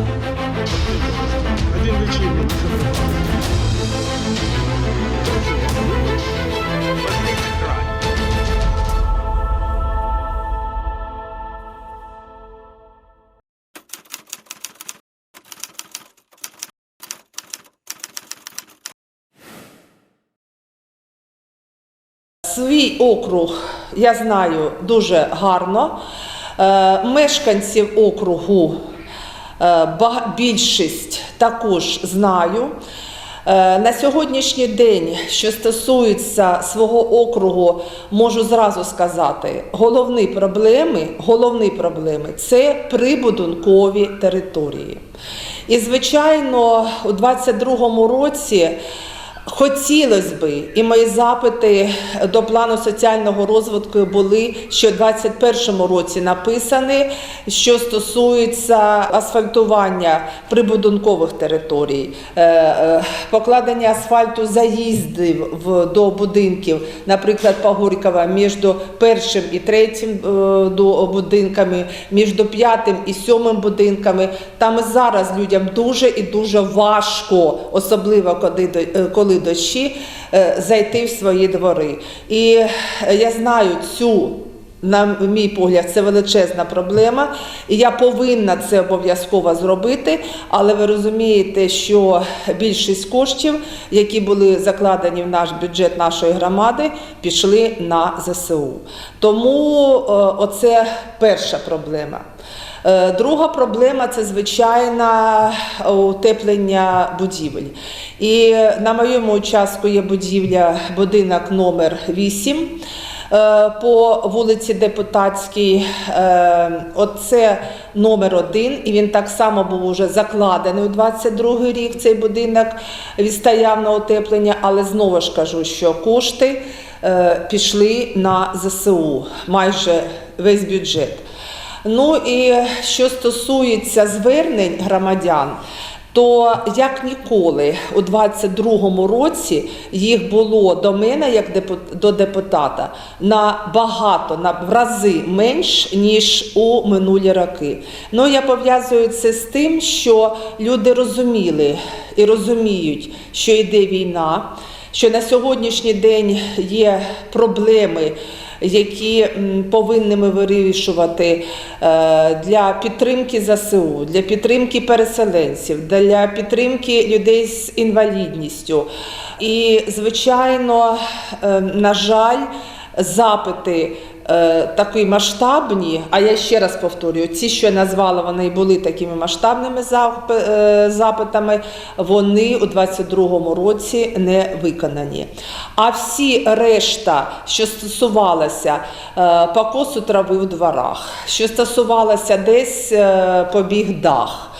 Один. Свій округ я знаю дуже гарно. Е, Мешканців округу більшість також знаю. Е, На сьогоднішній день, що стосується свого округу, можу зразу сказати, головні проблеми, головні проблеми це прибудинкові території. І, звичайно, у 2022 році Хотілося би, і мої запити до плану соціального розвитку були, що в 2021 році написані, що стосується асфальтування прибудинкових територій, е, е, покладення асфальту заїздів до будинків, наприклад, по Горького, між першим і третім е, будинками, між п'ятим і сьомим будинками. Там зараз людям дуже і дуже важко, особливо коли, коли дощі, е, зайти в свої двори. І е, я знаю цю. На мій погляд, це величезна проблема, і я повинна це обов'язково зробити. Але ви розумієте, що більшість коштів, які були закладені в наш бюджет нашої громади, пішли на ЗСУ. Тому е, оце перша проблема. Е, Друга проблема це звичайно утеплення будівель. І на моєму участку є будівля, будинок номер 8 е, по вулиці Депутатській. Е, Оце номер один, і він так само був уже закладений у 22 рік. Цей будинок відстояв на утеплення, але знову ж кажу, що кошти е, пішли на ЗСУ, майже весь бюджет. Ну і що стосується звернень громадян, то як ніколи у 22-му році їх було до мене, як до депутата, набагато, на в рази менш, ніж у минулі роки. Ну я пов'язую це з тим, що люди розуміли і розуміють, що йде війна, що на сьогоднішній день є проблеми які повинні ми вирішувати е, для підтримки ЗСУ, для підтримки переселенців, для підтримки людей з інвалідністю. І, звичайно, е, на жаль, запити. Е, Такі масштабні, а я ще раз повторюю, ці, що я назвала, вони були такими масштабними е, запитами, вони у 22-му році не виконані. А всі решта, що стосувалося е, покосу трави в дворах, що стосувалося десь побіг дах.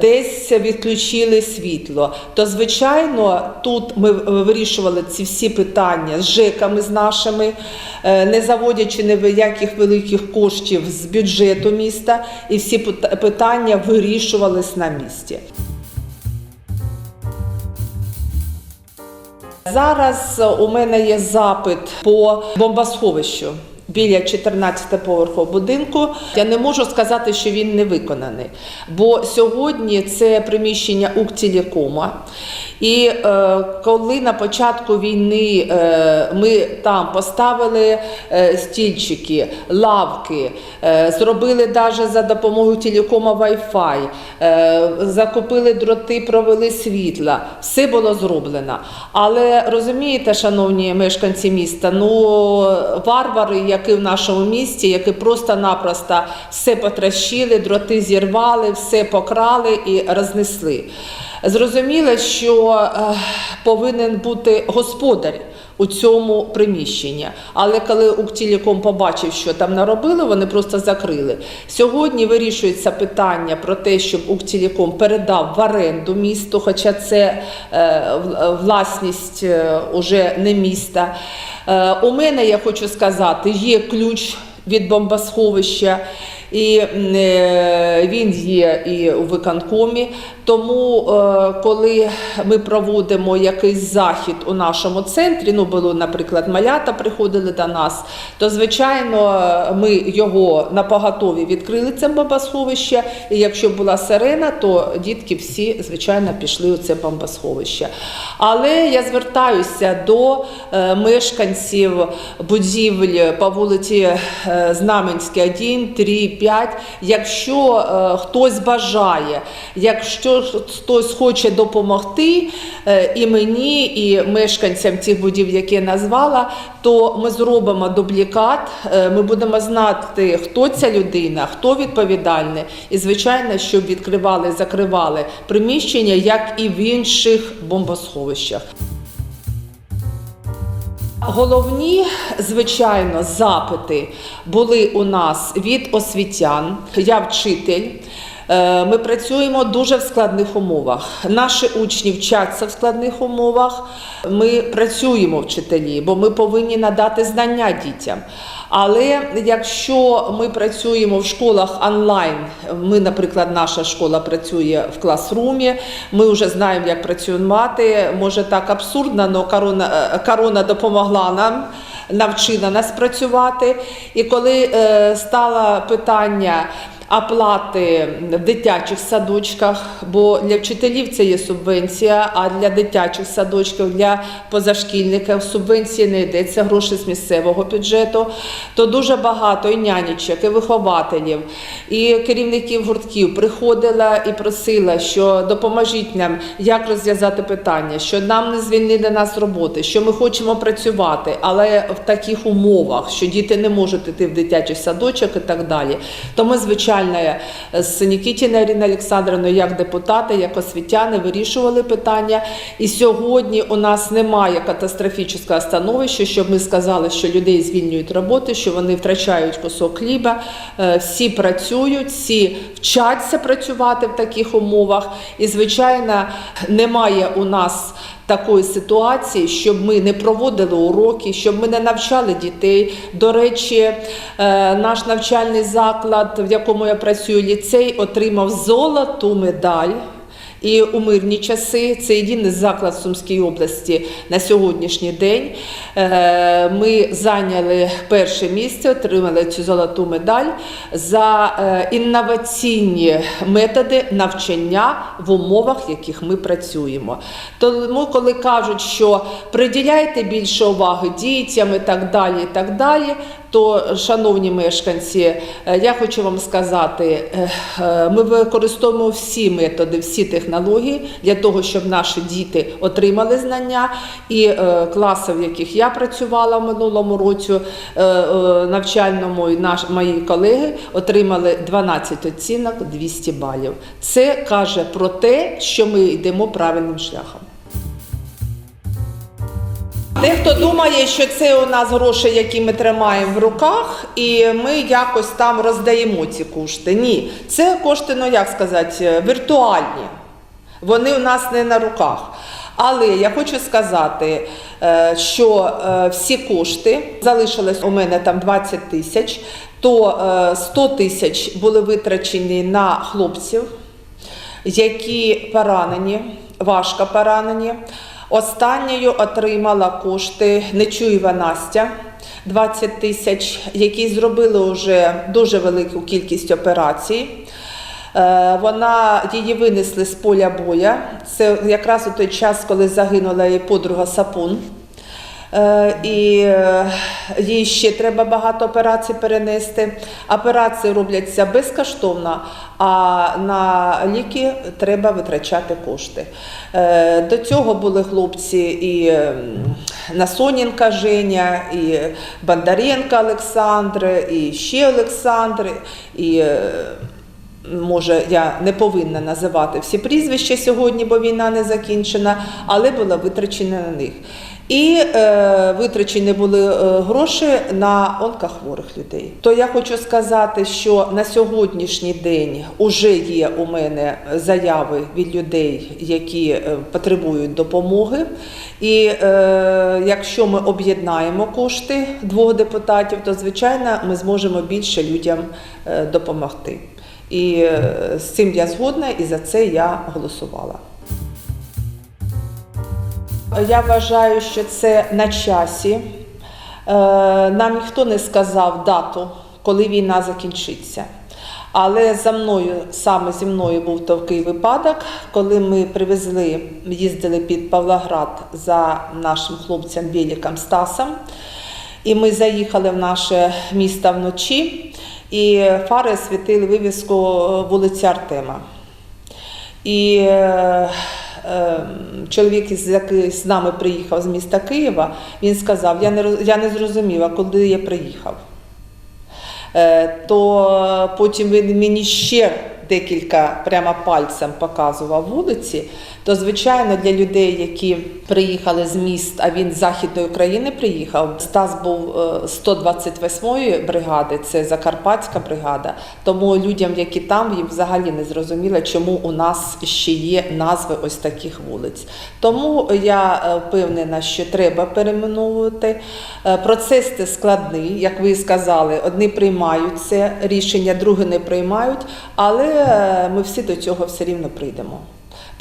Десь відключили світло, то звичайно тут ми вирішували ці всі питання з ЖЕКами з нашими, е, не заводячи ніяких великих коштів з бюджету міста, і всі пит- питання вирішувались на місці. Зараз у мене є запит по бомбосховищу. Біля 14 поверху будинку я не можу сказати, що він не виконаний, бо сьогодні це приміщення Укртелекома. І е, коли на початку війни е, ми там поставили е, стільчики, лавки, е, зробили навіть за допомогою телекома Wi-Fi, е, закупили дроти, провели світла, все було зроблено. Але розумієте, шановні мешканці міста, ну варвари, які в нашому місті, які просто-напросто все потращили, дроти зірвали, все покрали і рознесли. Зрозуміло, що е, повинен бути господар у цьому приміщенні. Але коли Укртелеком побачив, що там наробили, вони просто закрили. Сьогодні вирішується питання про те, щоб Укртелеком передав в оренду місту, хоча це е, власність е, уже не міста. Е, у мене, я хочу сказати, є ключ від бомбосховища. І е, він є і у виконкомі. Тому, е, коли ми проводимо якийсь захід у нашому центрі, ну було, наприклад, малята приходили до нас, то звичайно ми його на поготові відкрили це бомбосховище. І якщо була сирена, то дітки всі, звичайно, пішли у це бомбосховище. Але я звертаюся до е, мешканців будівель по вулиці Знаменській 1, 3, 5. Якщо е, хтось бажає, якщо хтось хоче допомогти е, і мені, і мешканцям цих будівель, які я назвала, то ми зробимо дублікат. е, Ми будемо знати, хто ця людина, хто відповідальний, і звичайно, щоб відкривали закривали приміщення, як і в інших бомбосховищах. Головні, звичайно, запити були у нас від освітян. Я вчитель. Е, Ми працюємо дуже в складних умовах. Наші учні вчаться в складних умовах. Ми працюємо вчителі, бо ми повинні надати знання дітям. Але якщо ми працюємо в школах онлайн, ми, наприклад, наша школа працює в класрумі, ми вже знаємо, як працювати. Може так абсурдно, але корона, е, корона допомогла нам. Навчила нас працювати. І коли е, стало питання оплати в дитячих садочках, бо для вчителів це є субвенція, а для дитячих садочків, для позашкільників субвенції не йдеться гроші з місцевого бюджету, то дуже багато і нянечок, і вихователів, і керівників гуртків приходила і просила, що допоможіть нам, як розв'язати питання, що нам не звільнили нас роботи, що ми хочемо працювати, але в таких умовах, що діти не можуть йти в дитячий садочок і так далі. То ми, звичайно, з Нікітіною Іриною Олександровною, як депутати, як освітяни, вирішували питання. І сьогодні у нас немає катастрофічного становища, щоб ми сказали, що людей звільнюють роботи, що вони втрачають кусок хліба. Е, Всі працюють, всі вчаться працювати в таких умовах. І, звичайно, немає у нас такої ситуації, щоб ми не проводили уроки, щоб ми не навчали дітей. До речі, е, наш навчальний заклад, в якому я працюю, ліцей, отримав золоту медаль. І у мирні часи це єдиний заклад в Сумській області на сьогоднішній день. Е, Ми зайняли перше місце, отримали цю золоту медаль за е, інноваційні методи навчання в умовах, в яких ми працюємо. Тому, коли кажуть, що приділяйте більше уваги дітям і так далі, і так далі, то, шановні мешканці, е, я хочу вам сказати, е, е, ми використовуємо всі методи, всі технології для того, щоб наші діти отримали знання. І класи, в яких я працювала в минулому році, навчальному і наш, мої колеги отримали 12 оцінок 200 балів. Це каже про те, що ми йдемо правильним шляхом. Дехто думає, що це у нас гроші, які ми тримаємо в руках, і ми якось там роздаємо ці кошти. Ні, це кошти, ну як сказати, віртуальні. Вони у нас не на руках. Але я хочу сказати, е, що е, всі кошти залишилось у мене там 20 тисяч, то е, 100 тисяч були витрачені на хлопців, які поранені, важко поранені. Останньою отримала кошти Нечуєва Настя 20 тисяч, які зробили вже дуже велику кількість операцій. Е, Вона її винесли з поля боя. Це якраз у той час, коли загинула її подруга Сапун. Е, І е, їй ще треба багато операцій перенести. Операції робляться безкоштовно, а на ліки треба витрачати кошти. Е, До цього були хлопці і Насоненка Женя, і Бондаренко Олександр, і ще Олександр. і Може, я не повинна називати всі прізвища сьогодні, бо війна не закінчена, але була витрачена на них. І е, витрачені були е, гроші на онкохворих людей. То я хочу сказати, що на сьогоднішній день вже є у мене заяви від людей, які е, потребують допомоги. І е, якщо ми об'єднаємо кошти двох депутатів, то звичайно ми зможемо більше людям е, допомогти. І з цим я згодна, і за це я голосувала. Я вважаю, що це на часі. Е, Нам ніхто не сказав дату, коли війна закінчиться. Але за мною, саме зі мною був такий випадок, коли ми привезли, їздили під Павлоград за нашим хлопцем Біліком Стасом. І ми заїхали в наше місто вночі, і фари світили вивіску вулиця Артема. І е, чоловік, який з нами приїхав з міста Києва, він сказав: я не, я не зрозуміла, куди я приїхав. Е, то потім він мені ще декілька прямо пальцем показував вулиці. То, звичайно, для людей, які приїхали з міст, а він з Західної України приїхав. Стас був е, 128-ї бригади, це Закарпатська бригада. Тому людям, які там, їм взагалі не зрозуміло, чому у нас ще є назви ось таких вулиць. Тому я е, впевнена, що треба перейменовувати. Е, Процес це складний, як ви сказали, одні приймають це рішення, другі не приймають, але е, ми всі до цього все рівно прийдемо.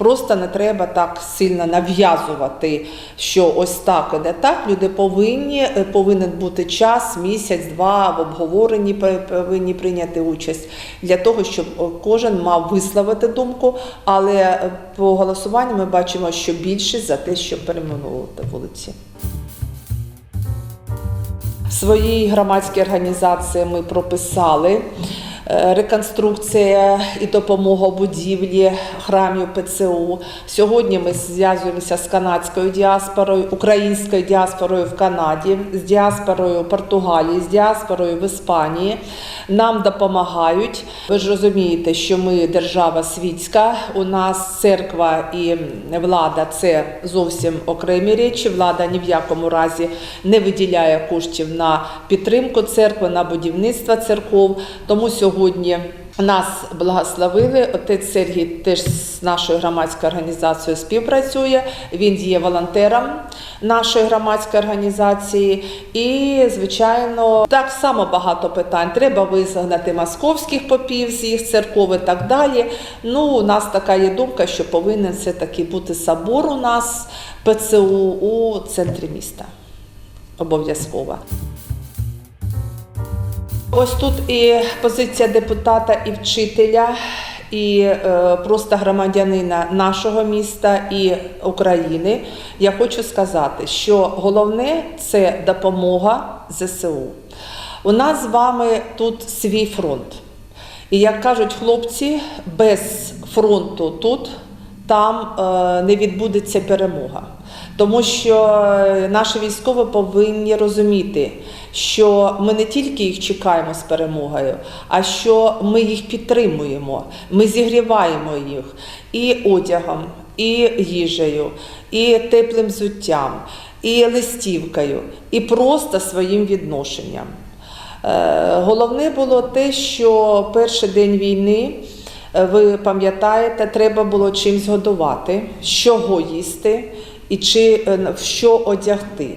Просто не треба так сильно нав'язувати, що ось так і не так. Люди повинні е, повинен бути час, місяць, два в обговоренні повинні прийняти участь для того, щоб е, кожен мав висловити думку. Але е, по голосуванню ми бачимо, що більшість за те, щоб перейменовувати вулиці. В своїй громадській організації ми прописали реконструкція і допомога будівлі храмів ПЦУ. Сьогодні ми зв'язуємося з канадською діаспорою, українською діаспорою в Канаді, з діаспорою Португалії, з діаспорою в Іспанії. Нам допомагають. Ви ж розумієте, що ми держава світська. У нас церква і влада це зовсім окремі речі. Влада ні в якому разі не виділяє коштів на підтримку церкви, на будівництво церков. Тому сьогодні нас благословили. Отець Сергій теж з нашою громадською організацією співпрацює. Він є волонтером нашої громадської організації. І, звичайно, так само багато питань. Треба визгнати московських попів з їх церков і так далі. Ну, у нас така є думка, що повинен все-таки бути собор у нас ПЦУ у центрі міста. Обов'язково. Ось тут і позиція депутата і вчителя, і е, просто громадянина нашого міста і України. Я хочу сказати, що головне це допомога ЗСУ. У нас з вами тут свій фронт. І як кажуть хлопці, без фронту тут там е, не відбудеться перемога. Тому що е, наші військові повинні розуміти, що ми не тільки їх чекаємо з перемогою, а що ми їх підтримуємо, ми зігріваємо їх і одягом, і їжею, і теплим взуттям, і листівкою, і просто своїм відношенням. Е, Головне було те, що перший день війни, ви пам'ятаєте, треба було чимсь годувати, чого їсти і чи е, в що одягти.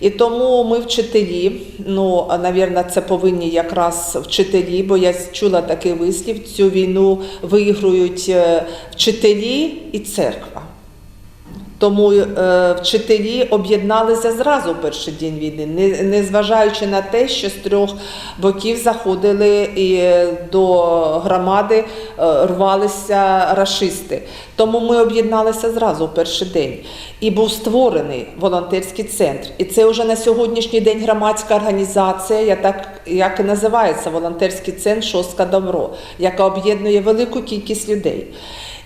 І тому ми вчителі, ну, навірно, це повинні якраз вчителі, бо я чула такий вислів, цю війну виграють е, вчителі і церква. Тому е, вчителі об'єдналися зразу в перший день війни, не, не зважаючи на те, що з трьох боків заходили і до громади е, рвалися рашисти. Тому ми об'єдналися зразу в перший день. І був створений волонтерський центр. І це вже на сьогоднішній день громадська організація, я так як і називається волонтерський центр Шостка Добро, яка об'єднує велику кількість людей.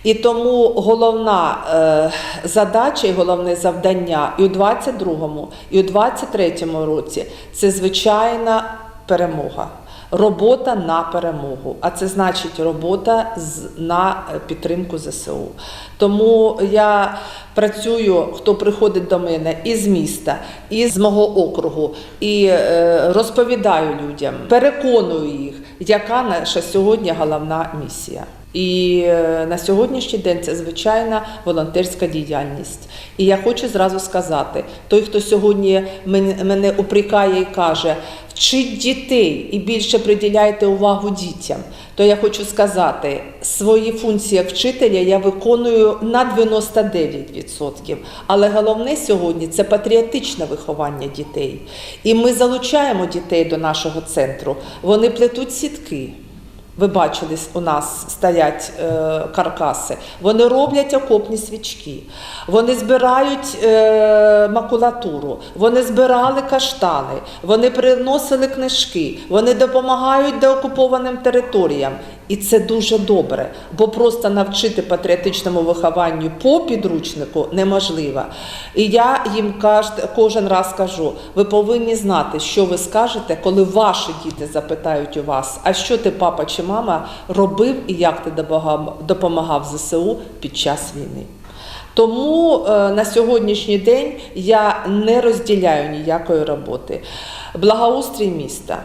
І тому головна е, задача і головне завдання і у 22-му, і у 23-му році це звичайна перемога. робота на перемогу, а це значить робота на е, підтримку ЗСУ. Тому я працюю, хто приходить до мене із міста, із мого округу, і е, розповідаю людям, переконую їх, яка наша сьогодні головна місія. І е, на сьогоднішній день це звичайна волонтерська діяльність. І я хочу зразу сказати: той, хто сьогодні мен- мене упрекає і каже, вчіть дітей і більше приділяйте увагу дітям, то я хочу сказати, свої функції як вчителя я виконую на 99%. Але головне сьогодні це патріотичне виховання дітей. І ми залучаємо дітей до нашого центру. Вони плетуть сітки. Ви бачили, у нас стоять е, каркаси. Вони роблять окопні свічки, вони збирають е, макулатуру, вони збирали каштани, вони приносили книжки, вони допомагають деокупованим територіям. І це дуже добре, бо просто навчити патріотичному вихованню по підручнику неможливо. І я їм кожен раз кажу: ви повинні знати, що ви скажете, коли ваші діти запитають у вас, а що ти, папа чи мама, робив і як ти допомагав ЗСУ під час війни. Тому е, на сьогоднішній день я не розділяю ніякої роботи. Благоустрій міста.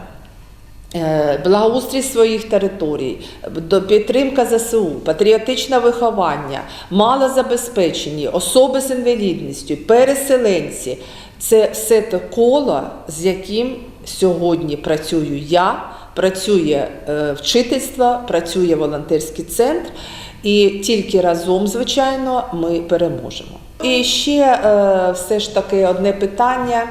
Е, Благоустрій своїх територій, підтримка ЗСУ, патріотичне виховання, малозабезпечені, особи з інвалідністю, переселенці це все те коло, з яким сьогодні працюю я, працює е, вчительство, працює волонтерський центр, і тільки разом, звичайно, ми переможемо. І ще е, все ж таки одне питання.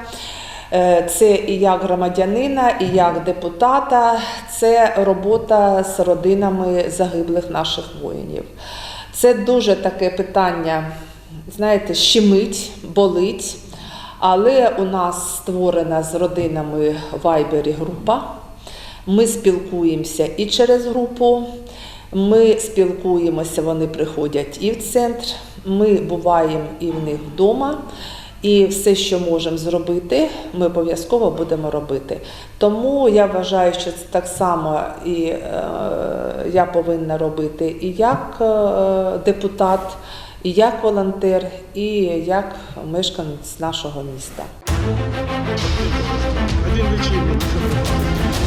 Е, Це і як громадянина, і як депутата, це робота з родинами загиблих наших воїнів. Це дуже таке питання, знаєте, щемить, болить. Але у нас створена з родинами Вайбері група. Ми спілкуємося і через групу. Ми спілкуємося, вони приходять і в центр. Ми буваємо і в них вдома. І все, що можемо зробити, ми обов'язково будемо робити. Тому я вважаю, що це так само і е, я повинна робити і як е, депутат, і як волонтер, і як мешканець нашого міста. Один.